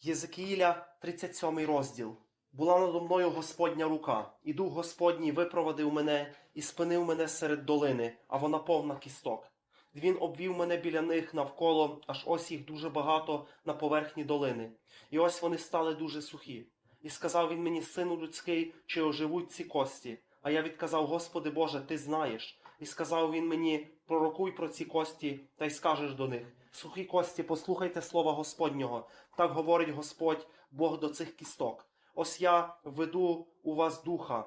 Єзекіїля, 37 розділ. Була надо мною Господня рука, і дух Господній випровадив мене і спинив мене серед долини, а вона повна кісток. Він обвів мене біля них навколо, аж ось їх дуже багато на поверхні долини. І ось вони стали дуже сухі. І сказав він мені, сину людський, чи оживуть ці кості. А я відказав, Господи Боже, ти знаєш. І сказав він мені, пророкуй про ці кості, та й скажеш до них. Сухі кості, послухайте слова Господнього. Так говорить Господь, Бог до цих кісток. Ось я веду у вас духа,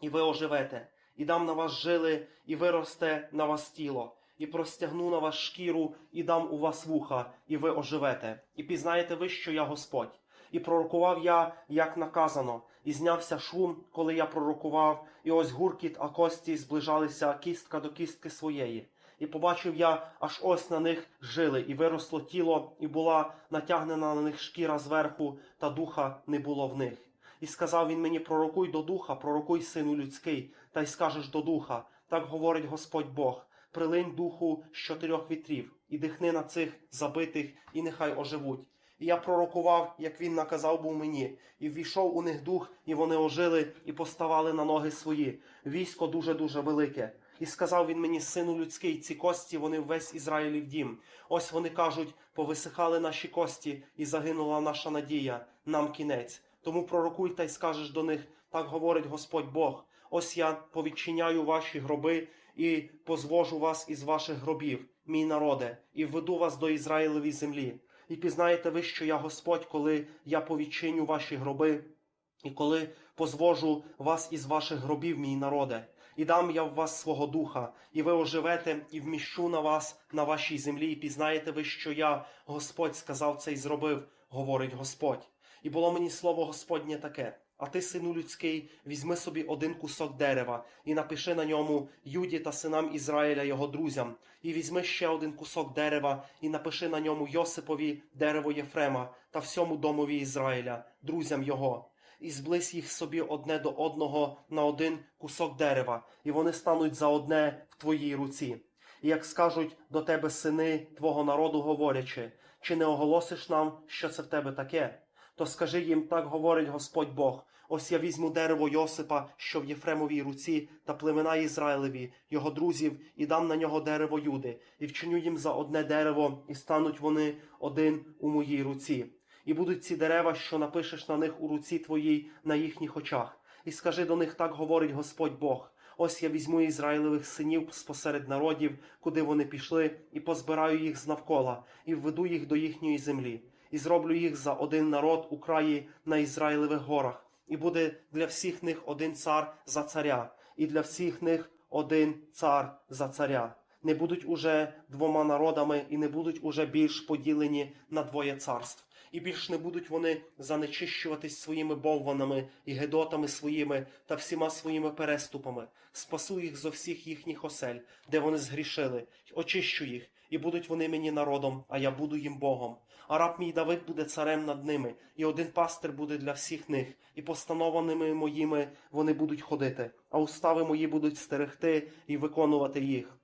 і ви оживете, і дам на вас жили, і виросте на вас тіло, і простягну на вас шкіру, і дам у вас вуха, і ви оживете. І пізнаєте ви, що я Господь. І пророкував я, як наказано, і знявся шум, коли я пророкував, і ось гуркіт, а кості зближалися кістка до кістки своєї. І побачив я, аж ось на них жили, і виросло тіло, і була натягнена на них шкіра зверху, та духа не було в них. І сказав він мені: пророкуй до духа, пророкуй сину людський, та й скажеш до духа. Так говорить Господь Бог. Прилинь духу з чотирьох вітрів, і дихни на цих забитих, і нехай оживуть. І я пророкував, як він наказав був мені, і ввійшов у них дух, і вони ожили, і поставали на ноги свої. Військо дуже дуже велике. І сказав він мені, сину людський, ці кості вони весь Ізраїлів дім. Ось вони кажуть, повисихали наші кості, і загинула наша надія, нам кінець. Тому пророкуй та й скажеш до них, так говорить Господь Бог. Ось я повідчиняю ваші гроби і позвожу вас із ваших гробів, мій народе, і введу вас до Ізраїлевої землі. І пізнаєте ви, що я Господь, коли я повідчиню ваші гроби, і коли позвожу вас із ваших гробів, мій народе, і дам я в вас свого духа, і ви оживете, і вміщу на вас на вашій землі, і пізнаєте ви, що я, Господь, сказав це і зробив, говорить Господь. І було мені слово Господнє таке. А ти, сину людський, візьми собі один кусок дерева і напиши на ньому Юді та синам Ізраїля його друзям, і візьми ще один кусок дерева і напиши на ньому Йосипові дерево Єфрема та всьому домові Ізраїля, друзям його, і зблизь їх собі одне до одного на один кусок дерева, і вони стануть за одне в твоїй руці. І як скажуть до тебе сини твого народу, говорячи, чи не оголосиш нам, що це в тебе таке? То скажи їм, так говорить Господь Бог. Ось я візьму дерево Йосипа, що в Єфремовій руці, та племена Ізраїлеві, його друзів, і дам на нього дерево Юди, і вчиню їм за одне дерево, і стануть вони один у моїй руці. І будуть ці дерева, що напишеш на них у руці твоїй, на їхніх очах. І скажи до них, так говорить Господь Бог. Ось я візьму Ізраїлевих синів спосеред народів, куди вони пішли, і позбираю їх знавкола, і введу їх до їхньої землі і зроблю їх за один народ у краї на Ізраїлевих горах, і буде для всіх них один цар за царя, і для всіх них один цар за царя. Не будуть уже двома народами, і не будуть уже більш поділені на двоє царств. І більш не будуть вони занечищуватись своїми бовванами і гедотами своїми та всіма своїми переступами. Спасу їх зо всіх їхніх осель, де вони згрішили, очищу їх, і будуть вони мені народом, а я буду їм Богом. А раб мій Давид буде царем над ними, і один пастир буде для всіх них, і постанованими моїми вони будуть ходити, а устави мої будуть стерегти і виконувати їх.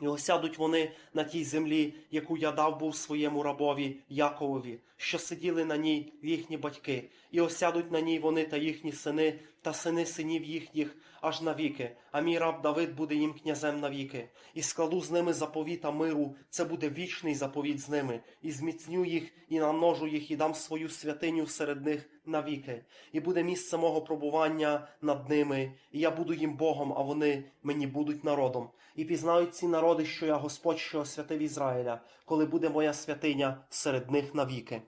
І осядуть вони на тій землі, яку я дав був своєму рабові Яковові, що сиділи на ній їхні батьки, і осядуть на ній вони та їхні сини, та сини синів їхніх аж навіки. А мій раб Давид буде їм князем навіки, і складу з ними заповіта миру. Це буде вічний заповіт з ними, і зміцню їх, і намножу їх, і дам свою святиню серед них навіки, і буде місце мого пробування над ними, і я буду їм Богом, а вони мені будуть народом. І пізнають ці народи, що я Господь, що освятив Ізраїля, коли буде моя святиня серед них навіки.